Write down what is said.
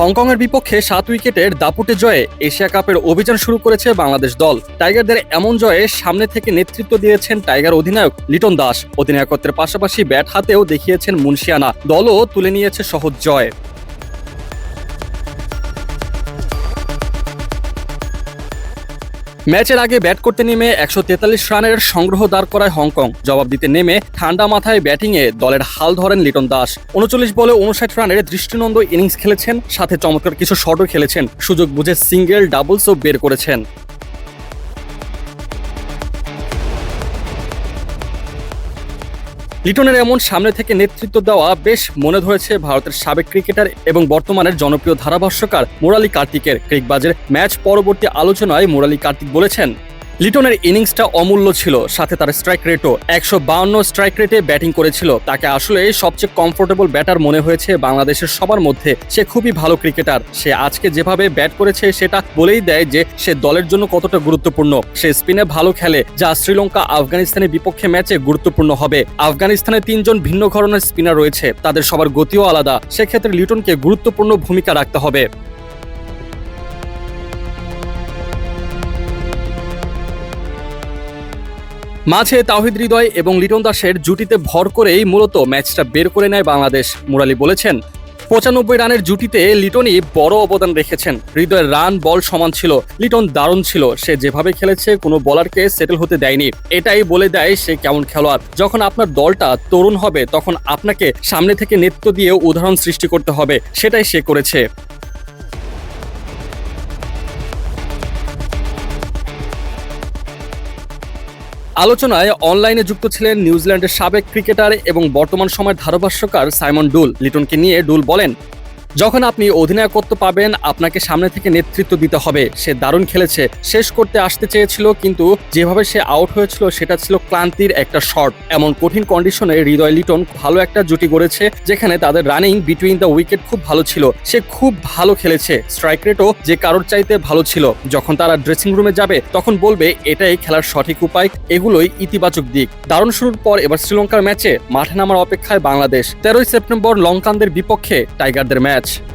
হংকংয়ের বিপক্ষে সাত উইকেটের দাপুটে জয়ে এশিয়া কাপের অভিযান শুরু করেছে বাংলাদেশ দল। টাইগারদের এমন জয়ে সামনে থেকে নেতৃত্ব দিয়েছেন টাইগার অধিনায়ক লিটন দাস। অধিনায়কত্বের পাশাপাশি ব্যাট হাতেও দেখিয়েছেন মুন্সিয়ানা দলও তুলে নিয়েছে সহজ জয়। ম্যাচের আগে ব্যাট করতে নেমে একশো তেতাল্লিশ রানের সংগ্রহ দাঁড় করায় হংকং। জবাব দিতে নেমে ঠান্ডা মাথায় ব্যাটিংয়ে দলের হাল ধরেন লিটন দাস। উনচল্লিশ বলে উনষাট রানের দৃষ্টিনন্দ ইনিংস খেলেছেন, সাথে চমৎকার কিছু শটও খেলেছেন। সুযোগ বুঝে সিঙ্গেল ডাবলসও বের করেছেন। লিটনের এমন সামনে থেকে নেতৃত্ব দেওয়া বেশ মনে ধরেছে ভারতের সাবেক ক্রিকেটার এবং বর্তমানের জনপ্রিয় ধারাভাষ্যকার মুরালি কার্তিকের। ক্রিকবাজের ম্যাচ পরবর্তী আলোচনায় মুরালি কার্তিক বলেছেন লিটনের ইনিংসটা অমূল্য ছিল, সাথে তার স্ট্রাইক রেটও একশো বাউন্ন স্ট্রাইক রেটে ব্যাটিং করেছিল। তাকে আসলে সবচেয়ে কমফোর্টেবল ব্যাটার মনে হয়েছে বাংলাদেশের সবার মধ্যে। সে খুবই ভালো ক্রিকেটার সে আজকে যেভাবে ব্যাট করেছে, সেটা বলেই দেয় যে সে দলের জন্য কতটা গুরুত্বপূর্ণ। সে স্পিনে ভালো খেলে, যা শ্রীলঙ্কা আফগানিস্তানের বিপক্ষে ম্যাচে গুরুত্বপূর্ণ হবে। আফগানিস্তানে তিনজন ভিন্ন ধরনের স্পিনার রয়েছে। তাদের সবার গতিও আলাদা। সেক্ষেত্রে লিটনকে গুরুত্বপূর্ণ ভূমিকা রাখতে হবে। মাঝে তাহিদ হৃদয় এবং লিটন দাসের জুটিতে ভর করেই মূলত ম্যাচটা বের করে নেয় বাংলাদেশ। মুরালি বলেছেন, পঁচানব্বই রানের জুটিতে লিটনই বড় অবদান রেখেছেন। হৃদয়ের রান, বল সমান ছিল, লিটন দারুণ ছিল। সে যেভাবে খেলেছে, কোনো বলারকে সেটেল হতে দেয়নি। এটাই বলে দেয় সে কেমন খেলোয়াড়। যখন আপনার দলটা তরুণ হবে, তখন আপনাকে সামনে থেকে নেতৃত্ব দিয়ে উদাহরণ সৃষ্টি করতে হবে। সেটাই সে করেছে। আলোচনায় অনলাইনে যুক্ত ছিলেন নিউজিল্যান্ডের সাবেক ক্রিকেটার এবং বর্তমান সময়ের ধারাভাষ্যকার সাইমন ডুল। লিটনকে নিয়ে ডুল বলেন যখন আপনি অধিনায়কত্ব পাবেন, আপনাকে সামনে থেকে নেতৃত্ব দিতে হবে। সে দারুণ খেলেছে। শেষ করতে আসতে চেয়েছিল, কিন্তু যেভাবে সে আউট হয়েছিল, সেটা ছিল ক্লান্তির একটা শট। এমন কঠিন কন্ডিশনে হৃদয় লিটন ভালো একটা জুটি গড়েছে, যেখানে তাদের রানিং বিটুইন দ্য উইকেট খুব ভালো ছিল। সে খুব ভালো খেলেছে। স্ট্রাইক রেটও যে কারোর চাইতে ভালো ছিল। যখন তারা ড্রেসিং রুমে যাবে, তখন বলবে, এটাই খেলার সঠিক উপায়। এগুলোই ইতিবাচক দিক। দারুণ শুরুর পর এবার শ্রীলঙ্কার ম্যাচে মাঠে নামার অপেক্ষায় বাংলাদেশ। তেরোই সেপ্টেম্বর লঙ্কানদের বিপক্ষে টাইগারদের ম্যাচ। much.